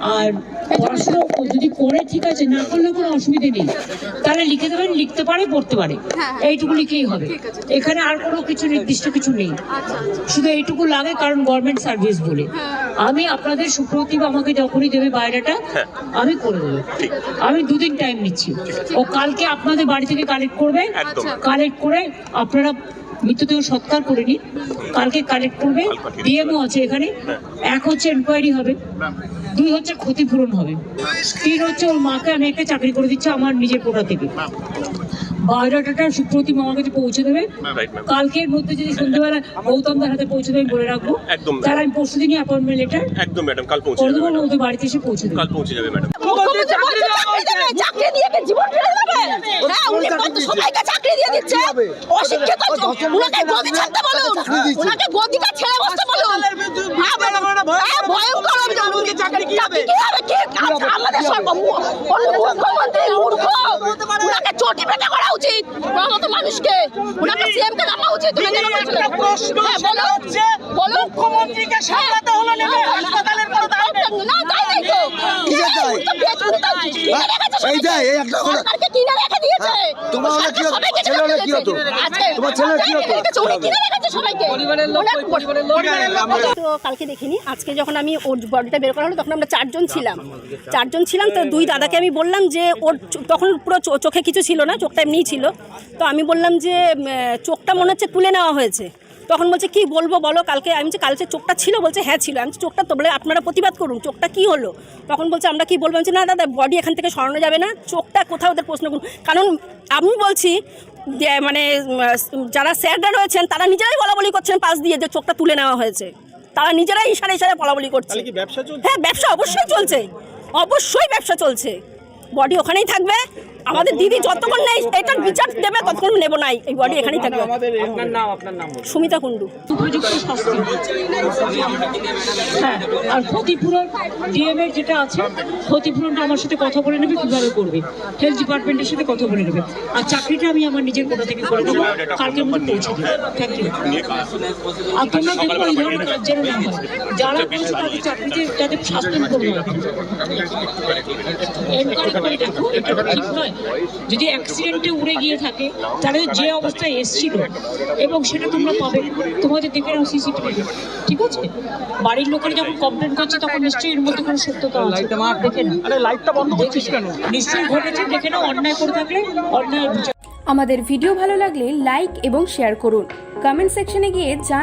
আর পড়াশোনা ও যদি করে ঠিক আছে না করলে কোনো অসুবিধে নেই। তাহলে লিখে দেবেন লিখতে পারে পড়তে পারে। হ্যাঁ, এইটুকু লিখেই হবে। এখানে আর কোনো কিছু নির্দিষ্ট কিছু নেই। আচ্ছা শুধু এইটুকু লাগে কারণ গভর্নমেন্ট সার্ভিস বলে। আমি আপনাদের সুপ্রতিভ আমাকে যখনই দেবে বাইরেটা হ্যাঁ। আমি করে দেবো। আমি দুদিন টাইম নিচ্ছি। ও কালকে আপনাদের বাড়ি থেকে কালেক্ট করবে। কালেক্ট করে আপনারা মৃতদেহ সৎকার করে নিন। কালকে কালেক্ট করবে ডিএমও আছে এখানে। এক হচ্ছে এনকোয়ারি হবে। দুই হচ্ছে ক্ষতিপূরণ হবে। তিন হচ্ছে ওর মাকে আমি একটা চাকরি করে দিচ্ছি আমার নিজের কোটা থেকে। বায়োডাটাটা সুপ্রতিম আমার কাছে পৌঁছে দেবে। কালকের মধ্যে যদি সন্ধ্যেবেলা গৌতমদার হাতে পৌঁছে দেবে বলে রাখব। একদম। তাহলে আমি পরশু দিনই অ্যাপয়েন্টমেন্ট লেটার একদম ম্যাডাম কাল পৌঁছে দেবো ম্যাডাম ওদের বাড়িতে এসে পৌঁছে দেবো। কাল পৌঁছে যাবে ম্যাডাম চাকরি চাকরি দিয়ে কি জীবন ফেলে দেবে? হ্যাঁ, উনি কত সবাইকে চাকরি দিয়ে দিচ্ছে। অশিক্ষিত উনাকে গদি ছাড়তে বলুন। উনাকে গদিটা ছেড়ে বসতে ভয়ঙ্কর অভিযোগ। চাকরি কি হবে? কি হবে? আমাদের সর্ব- মুখ্যমন্ত্রী মূর্খ। উনাকে চটি পেটা করা উচিত। মতো মানুষকে। উনাকে সিএম কে রাখা উচিত। উনি কেন একটা প্রশ্ন হ্যাঁ, বলুন। মুখ্যমন্ত্রীকে সামলাতে হলো নেবে হাসপাতালের কোনো দায় না তাই নেই তো কিসের দায়? উনি তো বেচ- উনি তো কিনে রেখেছে এই দেয়, এই একটা কথা। সরকারকে কিনে রেখে দিয়েছে হ্যাঁ, তোমার হলে কি হতো? ছেলে হলে কি হতো? তোমার ছেলে কি হতো? উনি কিনে রেখেছে সবাইকে ওনার- পরিবারের লোক তো কালকে দেখিনি আজকে যখন আমি ওর বডিটা বের করা হলো তখন আমরা চারজন ছিলাম চারজন ছিলাম তো দুই দাদাকে আমি বললাম যে ওর তখন পুরো চো- চোখে কিছু ছিল না চোখটা এমনিই ছিল তো আমি বললাম যে চোখটা মনে হচ্ছে তুলে নেওয়া হয়েছে তখন বলছে কি বলব বলো কালকে আমি বলছি কালকে চোখটা ছিল বলছে হ্যাঁ ছিল। আমি চোখটা তো বলে আপনারা প্রতিবাদ করুন চোখটা কি হলো? তখন বলছে আমরা কি বলব? আমি বলছি, না দাদা বডি এখান থেকে সরানো যাবে না চোখটা কোথাও ওদের প্রশ্ন করুন। কারণ আমি বলছি যে মানে যারা স্যাররা রয়েছেন তারা নিজেরাই বলা বলি করছেন পাশ দিয়ে যে চোখটা তুলে নেওয়া হয়েছে। তারা নিজেরাই ইশারা ইশারা বলা বলি করছে হ্যাঁ ব্যবসা অবশ্যই চলছে। অবশ্যই ব্যবসা চলছে। বডি ওখানেই থাকবে। আমাদের দিদি যতক্ষণ নেই এটার বিচার দেবে ততক্ষণ নেব নাই এই বডি এখানেই থাকবে। আপনার নাম আপনার নাম সুমিতা কুণ্ডু। উপযুক্ত শাস্তি। হ্যাঁ আর ক্ষতিপূরণ ডিএম এর যেটা আছে ক্ষতিপূরণটা আমার সাথে কথা বলে নেবে কীভাবে করবে? হেলথ ডিপার্টমেন্টের সাথে কথা বলে নেবে। আর চাকরিটা আমি আমার নিজের কোথা থেকে করে দেবো কালকের মধ্যে পৌঁছে দেবো। থ্যাংক ইউ আর তোমরা দেখো এই ধরনের কাজ যেন না হয় যারা করছে তাদের চাকরিতে তাদের নয় এনকোয়ারি করে দেখো এটা ঠিক নয়। যদি অ্যাক্সিডেন্টে উড়ে গিয়ে থাকে তাহলে যে অবস্থায় এসছিল এবং সেটা তোমরা পাবে। তোমাদের দেখে নাও সিসিটিভি ঠিক আছে? বাড়ির লোকেরা যখন কমপ্লেন করছে তখন নিশ্চয়ই এর মধ্যে কোনো সত্যতা আছে। দেখে নাও। আরে লাইটটা বন্ধ করছিস কেন? নিশ্চয়ই ঘটেছে দেখে নাও অন্যায় করে থাকলে অন্যায় আমাদের ভিডিও ভালো লাগলে লাইক এবং শেয়ার করুন। কমেন্ট সেকশনে গিয়ে জানান